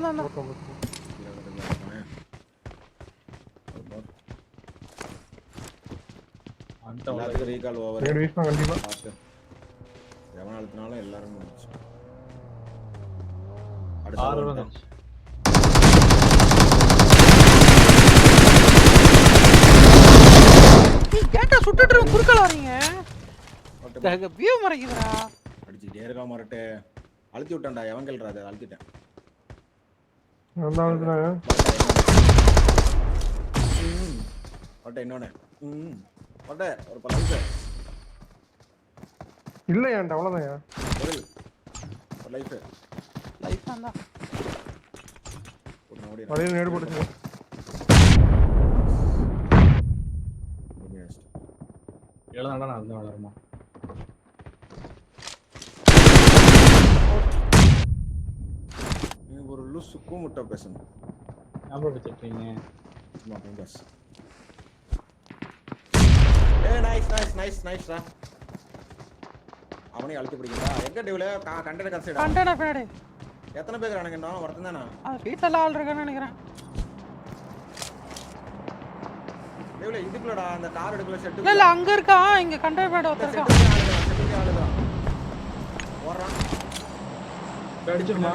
ஒரு more. அந்த எல்லாத்துக்கும் ரீகால் ஓவர் கண்டிப்பா. பார்த்து எவன் அழுத்தினாலும் எல்லாரும் முடிச்சு அடுத்த ஆறு தான். நீ கேட்டா சுட்டுட்டு குறுக்கால வரீங்க. வியூ மறைக்குதுடா. அடிச்சுக்கிட்டே இருக்கா மரட்டு. அழுத்தி விட்டான்டா எவன் கேள்றா அதை? அழுத்திட்டேன். அந்த ஆளுக்குறாங்க ம். ஒட்டை இன்னொன்னு ம் ஒட்டை ஒரு பத்து இல்ல ஏன்டா அவ்வளவுதான் ஒரு ஒரு லைஃப் லைஃப் தான் ஒரு ஓடி வலையில நேடு போட்டுச்சு எழுதாண்டா நான் அந்த வளருமா நீ ஒரு லூசு கூமுட்டை பேசணும். ஞாபகம் வச்சிருக்கீங்க சும்மா ஃபேமஸ் ஏ நைஸ் நைஸ் நைஸ் நைஸ்டா அவனையும் அழுத்தி பிடிக்கிறா. எங்க டிவில கண்டன கசைடா கண்டெய்னர் பின்னாடி எத்தனை பேர் இருக்கானுங்க இன்னும்? ஒருத்தன் தானா? அது வீட்டுல எல்லாம் ஆள் இருக்கான்னு நினைக்கிறேன். டிவில இதுக்குள்ளடா அந்த கார் எடுக்கல செட்டு இல்ல இல்ல அங்க இருக்கான் இங்க கண்டெய்னர் பின்னாடி ஒருத்தர் இருக்கான். செட்டுக்கு ஆளுதான். ஓடுறான். அடிச்சிருமா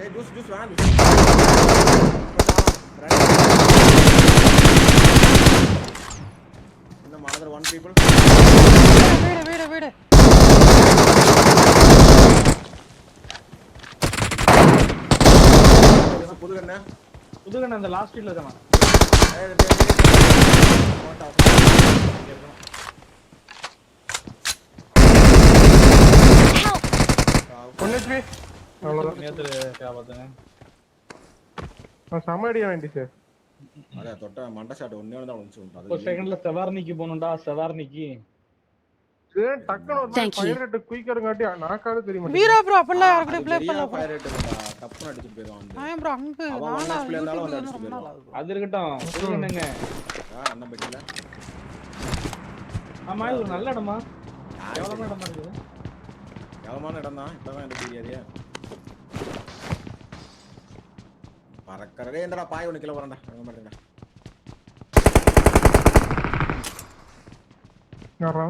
ஏய் ஜூஸ் ஜூஸ் வேணாம் இந்த மாதிரி ஒன் பீப்புள் வீடு வீடு வீடு. புது என்ன புதுகண்ண அந்த லாஸ்ட் வீட்ல இருக்கான் ஒன்னு அவ்வளவுதான். நேத்து காப்பாத்துங்க நான் செம அடியா வேண்டி சார் தொட்ட மண்டை ஷாட் ஒன்னே ஒன்று தான் வந்துச்சு ஒரு செகண்ட்ல செவார்னிக்கு போகணும்டா செவார்னிக்கு. டக்குனு ஒரு மாதிரி ஃபயர் ரேட் குயிக்கறங்காட்டி நாக்காவது தெரிய மாட்டேங்குது. வீரா ப்ரோ அப்பெல்லாம் யாரு கூட ப்ளே பண்ணல அடிச்சுட்டு போயிடுவான் ப்ரோ அங்க நானா இருந்தாலும் வந்து அடிச்சுட்டு. அது இருக்கட்டும் புதுகண்ணுங்க ஆ அண்ணன் பெட்டில ஆமா இது ஒரு நல்ல இடமா? எவ்வளவு இடமா இருக்குது கேவலமான இடம் தான்? இப்பதான் எனக்கு தெரியாதே. பறக்கறதே என்னடா பாய் ஒன்று கிலோ வரேன்டா வாங்க மாட்டேங்கடா யாரா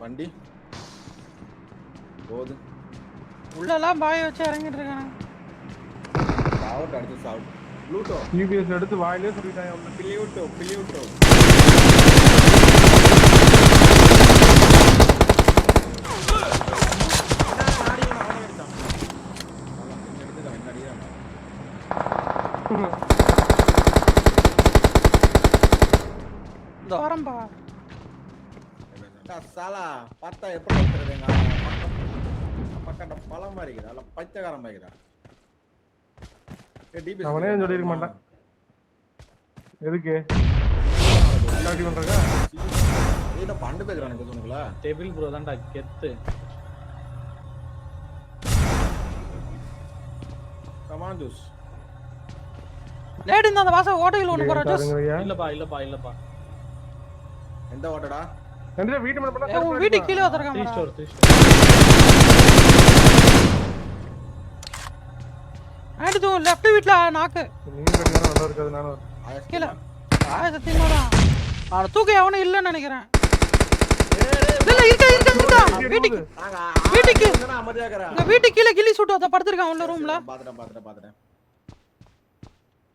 வண்டி. போகுது உள்ள எல்லாம் பாய வச்சு இறங்கிட்டு இருக்காங்க சாவுட் அடிச்சு சாவுட் ப்ளூட்டோ யூபிஎஸ் எடுத்து வாயிலே சொல்லிட்டாங்க. அவனுக்கு. பிலியூட்டோ பிலியூட்டோ இந்த வரம்பா. சாலா பார்த்தா எப்படி இருக்கிறதுங்க பக்கட்ட பழம் மாதிரி இருக்குதா. இல்ல மாதிரி இருக்குதா. DP அவனே சொல்லிருக்க மாட்டான். எதுக்கு? காட்டி பண்டு பேசுறானுங்க சொன்னீங்களா டெபிள் ப்ரோ தான்டா கெத்து. கமான் ஜூஸ் லேடி இந்த வாசல் ஓட்டையில் ஒன்று போற ஜோஸ். இல்லப்பா இல்லப்பா இல்லப்பா. எந்த ஓட்டடா நந்திரா வீட்டு மேல ஏய், உன் வீட்டுக்கு கீழே த்ரீ வந்திருக்கான் ஸ்டோர் த்ரீ ஸ்டோர் ஆயிடுச்சு உன் லெஃப்ட் வீட்ல நாக்கு. நீங்க கட்டினா நல்லா இருக்காது நானும் கீழே. ஆய சத்தியமா தான் அவனை தூக்க எவனும் இல்லைன்னு நினைக்கிறேன். இல்ல இருக்க இருக்க இருக்கா வீட்டுக்கு வீட்டுக்கு. இந்த வீட்டுக்கு கீழே கிள்ளி சுட்டு அதை படுத்திருக்கான் உள்ள ரூம்ல பாத்துட்டேன் பாத்துட்டேன் பாத்துட்டேன்.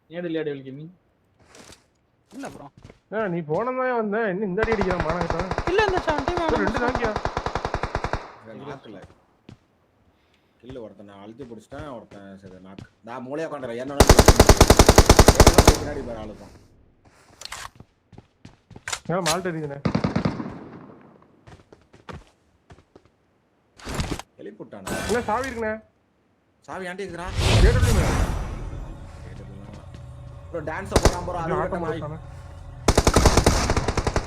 ஏடு இல்லையாடி வலிக்கு நீ இல்ல ப்ரோ நீ போனதான் வந்தேன் இன்னும் இந்த அடி அடிக்கிறான் மானகத்தான் இல்ல இந்த டீம் ரெண்டு தாங்கியா? நாக்குல. கில்லு ஒருத்தன் நான் அழுத்தி பிடிச்சிட்டேன் ஒருத்தன் சரி நாக்கு. நான் மூளையா கொண்டுறேன் என்னோட பின்னாடி பேர் ஆளுக்கும் ஏன் மால்ட் அடிக்குதுண்ணே எழுப்பிட்டானா என்ன சாவி இருக்குண்ணே சாவி ஆண்டி இருக்கிறா கேட்டுமே ப்ரோ டான்ஸ் போறான் ப்ரோ அது ஆட்டம் விட்ட நாய். போட்டானே ஈர்த்தா யார் அடிச்சிருக்கா? ஆட்டம் நாளைக்கே அவன் இங்க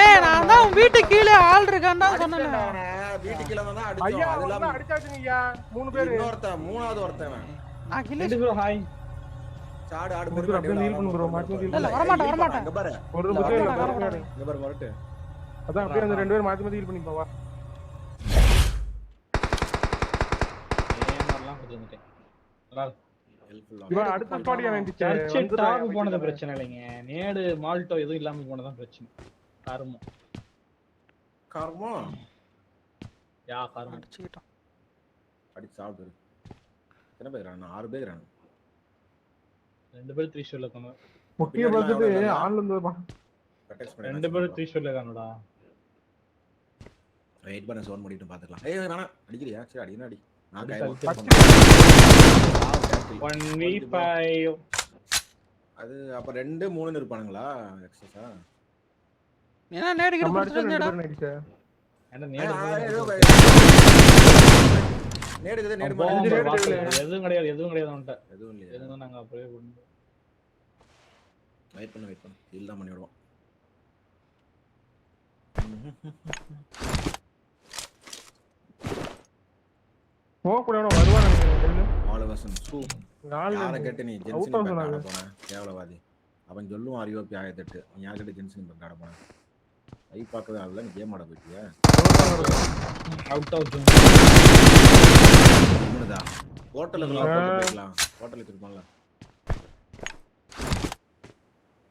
ஏய் நான் தான் உன் வீட்டுக்கு கீழே ஆள் இருக்கான்னு தான் சொன்னேன். வீட்டுக்கு கீழ வந்தா அடிச்சோம். ஐயா அது அவன் இல்லாம தான் அடிச்சாச்சுங்க ஐயா மூணு பேரு இன்னொருத்தன், மூணாவது ஒருத்தன் இவன். நான் கிள்ளி ரெண்டு பேரும் ஹாய் சாடு ஆடு ஒரு அப்படியே heal பண்ணு மாத்தி heal இல்ல, இல்ல, வரமாட்டேன், வரமாட்டேன். இங்க பாரு ஒரு இல்ல, இங்க பாரு. பாரு மரட்டு அதான் அப்படியே அந்த ரெண்டு பேரும் மாத்தி மாத்தி ஹீல் பண்ணிப்பா வா ஏமாறலாம் கொடுத்து வந்துட்டேன் நல்லா இருக்கு. ஹெல்ப்ஃபுல்லா இவன் அடுத்த ஸ்பாட் அவன் சர்ச்சு டாப் போனது பிரச்சனை இல்லைங்க. நேடு மால்ட்டோ எதுவும் இல்லாம போனதான் பிரச்சனை. கருமம் காரமா? யா கருமம் அடிச்சு எத்தனை பேர் இருக்காங்க? ஆறு பேர் இருக்காங்க. ரெண்டு பேரும் த்ரீ இருக்காங்க முக்கிய பார்த்துட்டு ஆன்ல இருந்து பா- Protect பண்ணி ரெண்டு பேரும் த்ரீ இருக்காங்கடா வெயிட் பண்ண சோன் பண்ணிட்டு பாத்துக்கலாம். ஏய் வேணாம் அடிக்கிறியா? சரி அடி என்ன அடி? நான் அடிச்சிருப்பாங்க. ஒன் வி ஃபைவ் அது அப்ப ரெண்டு மூணு இருப்பானுங்களா எக்ஸஸா ஏன்னா நேடு கிட்ட அடிச்சா ஏன்டா நேடு. நேடு நேடு வாசல் எதுவும் கிடையாது எதுவும் கிடையாது அவன்கிட்ட. எதுவும் இல்லையா? எதுவும் நாங்க அப்படியே கொண்டு வெயிட் பண்ணு வெயிட் பண்ணு. ஹீல் தான் பண்ணி விடுவோம் போக கூட வருவான் நினைக்கிறேன் ஆல் வசன் சூ யாரை கேட்டு நீ ஆட சொன்னாங்க. போன? கேவலவாதி. அவன் சொல்லுவான் அறிவோப்பி ஆயிரத்தெட்டு நீ யார் கேட்டு ஜென்சன் பேக் ஆட போன? ஐ பார்க்கவே ஆகல நீ கேம் ஆட போயிட்டியா? அவுட் ஆஃப் இவனுதா ஹோட்டல்ல போய்க்கலாம் ஹோட்டலுக்கு திருப்பான்ல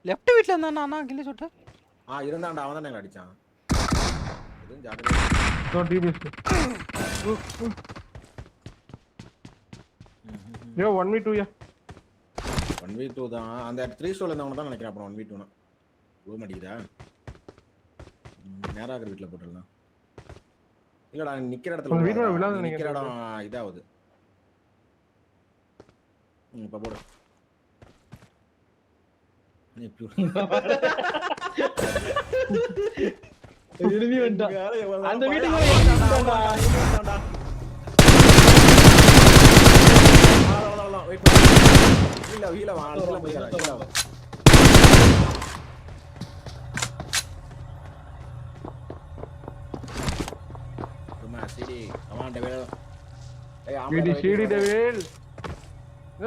லெஃப்ட் வீட்ல இருந்தா அண்ணா? கிள்ளி சுட்டு. ஆ இருந்தான்டா. அவன் தான் எங்களை அடிச்சான். எதுவும் ஜாக்கிரதை யோ ஒன் மீ டூ யா ஒன் வீக் டூ தான். அந்த த்ரீ ஸ்டோர்ல இருந்தவங்க தான் நினைக்கிறேன் அப்புறம் ஒன் வீக் டூனா விழ மாட்டேங்குதா ம், நேரா இருக்கிற வீட்டில் போட்டுடலாம். இல்லடா நிக்கிற இடத்துல போடாதடா. விழாத நிக்கிற இடம் இதாகுது. ம், இப்ப போடு. நீ வந்துட்டான் அந்த அந்த வீட்டுக்கு வீட்டுக்கு போய் இறங்கிட்டான்டா. வீல வீல வா வீல போய் வீல வா. சும்மா சிடி கமான் டெவல் ஏய் ஆமா சிடி சிடி டெவில்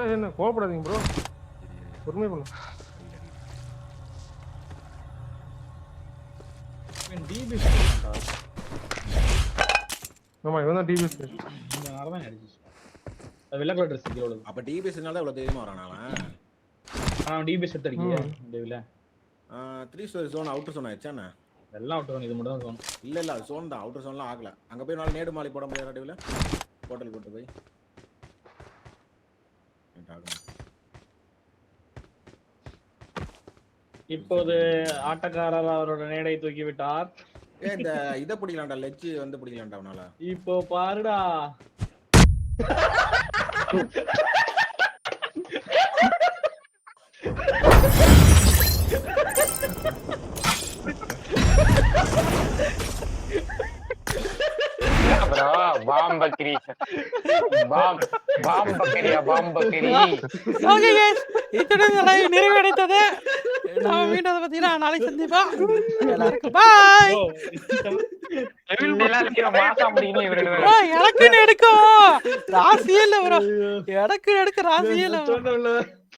என்ன கோவப்படாதீங்க ப்ரோ பொறுமை பண்ணு. சொல்றான்டா. ஆமா இவன் தான் இந்த நேரம் தான் அடிச்சிச்சு அது வெள்ளை கலர் ட்ரெஸ் இவ்வளவு அப்ப டிபிஎஸ்னால இவ்வளவு தைரியமா வரானா அவன்? ஆனா அவன் டிபி செட் அடிக்கலையா இந்த three storey zone outer zone ஆயிடுச்சானே எல்லாம் அவுட் இது மட்டும் தான் தோணும் இல்ல இல்ல அது சோன் தான். அவுட்டர் சோன்லாம் ஆகல. அங்க போய் நாலு நேடு மாலை போட முடியாது டேவில? ஹோட்டல் போட்டு போய். இப்போது ஆட்டக்காரர் அவரோட நேடை தூக்கி விட்டார் ஏய் இந்த இதை பிடிக்கலாம்டா லெச்சு வந்து பிடிக்கலாம்டா அவனால. இப்போ பாருடா. Браво, бамба кричит. Бамба. ஓகே கைஸ் இத்துடன் இந்த லைவ் நிறைவடைந்தது. நாம மீண்டும் அதை பத்தி நாளைக்கு சந்திப்போம். எல்லாருக்கும். பாய் எனக்கு எடுக்கும் ராசியே இல்ல ப்ரோ. எனக்கு எடுக்க ராசியே இல்ல.